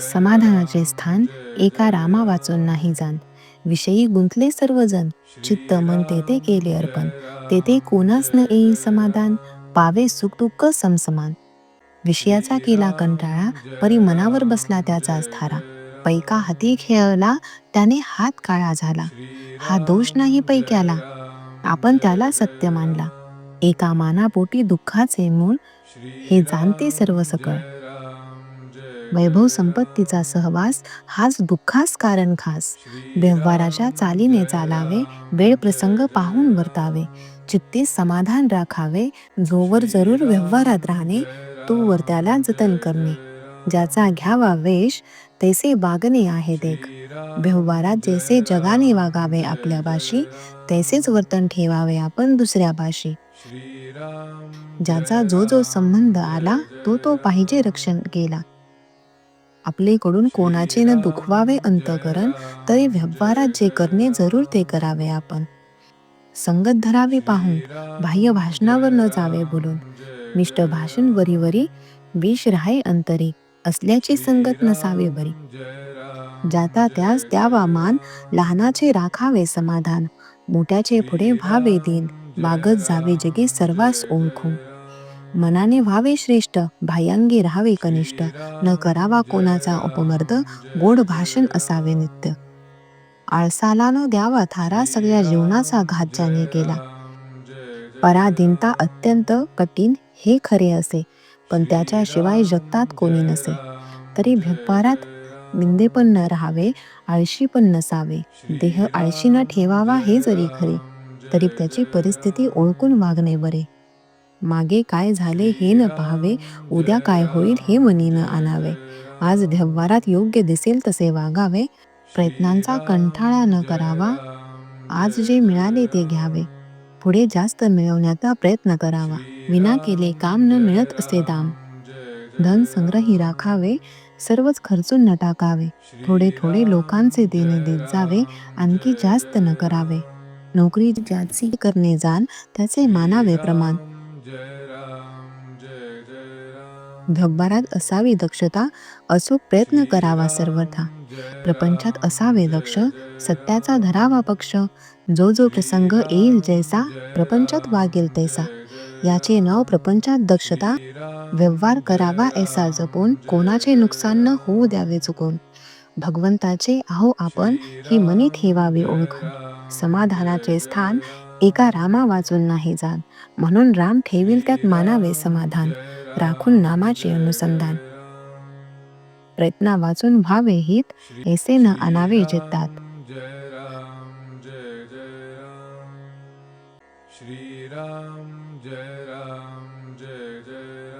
समाधानाचे स्थान एका रामा वाचून नाही जाण विषयी गुंतले सर्वजण. चित्त मन तेथे केले अर्पण. तेथे कोणास न येई समाधान. पावे सुख दुःख समसमान. विषयाचा केला कंटाळा परी मनावर बसला त्याचाच धारा पैका हाती खेळला त्याने हात काळा झाला. हा दोष नाही पैक्याला. आपण त्याला सत्य मानला. एका मानापोटी दुःखाचे मूळ. हे जाणते सर्व सकळ वैभव संपत्तीचा सहवास हाच दुःखास कारण खास. व्यवहाराच्या चालीने चालावे वेळ प्रसंग पाहून वर्तावे. चित्ते समाधान राखावे जोवर जरूर व्यवहारात राहणे तोवर त्याला जतन करणे. ज्याचा घ्यावा वेश तैसे वागणे आहे देख. व्यवहारात जैसे जगाने वागावे आपल्या भाषी तैसेच वर्तन ठेवावे आपण दुसऱ्या भाषी. ज्याचा जो जो संबंध आला तो तो पाहिजे रक्षण केला. आपलेकडून कोणाचे न दुखवावे अंतकरण तरी व्यवहारात जे करणे जरूर ते करावे आपण. संगत धरावी पाहून बाह्य भाषणावर न जावे बोलून. मिष्ट भाषण वरी वरी विष राहे अंतरी असल्याची संगत नसावे बरी. जाता त्यास द्यावा मान लहानाचे राखावे समाधान मोठ्याचे पुढे व्हावे दिन वागत जावे जगे सर्वास ओळखून. मनाने व्हावे श्रेष्ठ बाह्यांगी राहावे कनिष्ठ. न करावा कोणाचा उपमर्द गोड भाषण असावे नित्य. आळसाला न द्यावा थारा सगळ्या जीवनाचा घात ज्याने केला. पराधीनता अत्यंत कठीण हे खरे असे पण त्याच्याशिवाय जगतात कोणी नसे. तरी व्यापारात निंदे पण न राहावे आळशी पण नसावे. देह आळशी न ठेवावा हे जरी खरे तरी त्याची परिस्थिती ओळखून वागणे बरे. मागे काय झाले हे न पाहावे उद्या काय होईल हे मनी न आणावे. आज व्यवहारात योग्य दिसेल तसे वागावे प्रयत्नांचा कंठाळा न करावा आज जे मिळाले ते घ्यावे. पुढे जास्त मिळवण्याचा प्रयत्न करावा. विना केले काम न मिळत असे दाम. धन संग्रही राखावे सर्वच खर्चून न टाकावे. थोडे थोडे लोकांचे देणे देत जावे आणखी जास्त न करावे. नोकरी ज्याची करणे जाण त्याचे मानावे प्रमाण. व्यवहारात असावी दक्षता असो प्रयत्न करावा सर्वथा. प्रपंचात असावे लक्ष सत्याचा धरावा पक्ष. जो जो प्रसंग येईल जैसा प्रपंचात वागेल तैसा. याचे नाव प्रपंचात दक्षता व्यवहार करावा ऐसा जपून कोणाचे नुकसान न होऊ द्यावे चुकून. भगवंताचे आहो आपण ही मनी ठेवावी ओळखून समाधानाचे स्थान एका रामा वाचून नाही जात. म्हणून राम ठेवील त्यात मानावे समाधान. राखून नामाचे अनुसंधान. प्रयत्ना वाचून व्हावे हित ऐसे न आणावे जितात श्रीराम जय राम जय जय.